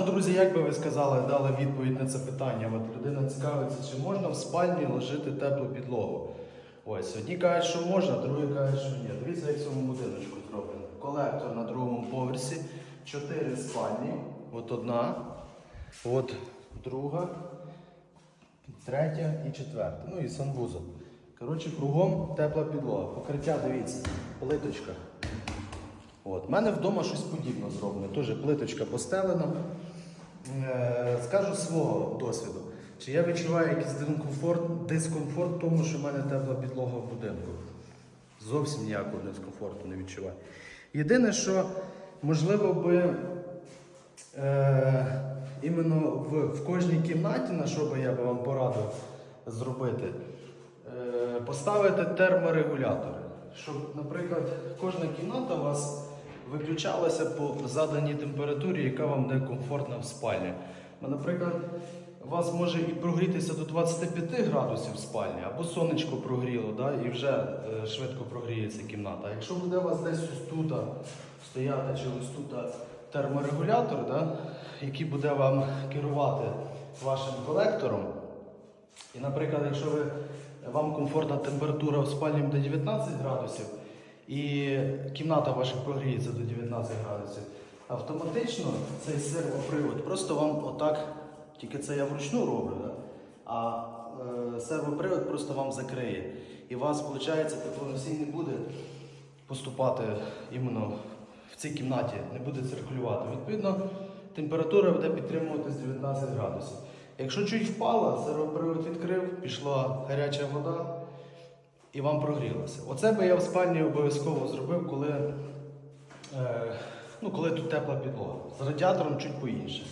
ну, друзі, як би ви сказали, дали відповідь на це питання. От людина цікавиться, чи можна в спальні ложити теплу підлогу. Ось, одні кажуть, що можна, другі кажуть, що ні. Дивіться, як в цьому будиночку зроблено. Колектор на другому поверсі, чотири спальні, от одна, от друга, третя і четверта. Ну і санвузол. Коротше, кругом тепла підлога. Покриття, дивіться, плиточка. От. У мене вдома щось подібне зроблено. Теж плиточка постелена. Скажу свого досвіду. Чи я відчуваю якийсь дискомфорт, дискомфорт тому, що в мене тепла підлога в будинку. Зовсім ніякого дискомфорту не відчуваю. Єдине, що можливо би е, іменно в, в кожній кімнаті, на що би я би вам порадив зробити, е, поставити терморегулятори. Щоб, наприклад, кожна кімната у вас виключалася по заданій температурі, яка вам де комфортна в спальні. Наприклад, у вас може і прогрітися до 25 градусів спальні, або сонечко прогріло, да, і вже е, швидко прогріється кімната. А якщо буде у вас десь ось тут стояти чи ось тут терморегулятор, да, який буде вам керувати вашим колектором, і, наприклад, якщо ви, вам комфортна температура в спальні буде 19 градусів, і кімната ваша прогріється до 19 градусів, автоматично цей сервопривод просто вам отак, тільки це я вручну роблю, да? а е, сервопривод просто вам закриє. І у вас, виходить, теплоносій не буде поступати іменно в цій кімнаті, не буде циркулювати. Відповідно, температура буде підтримуватись 19 градусів. Якщо чуть впала, сервопривод відкрив, пішла гаряча вода і вам прогрілося. Оце би я в спальні обов'язково зробив, коли, е, ну, коли тут тепла підлога. З радіатором чуть по-інше.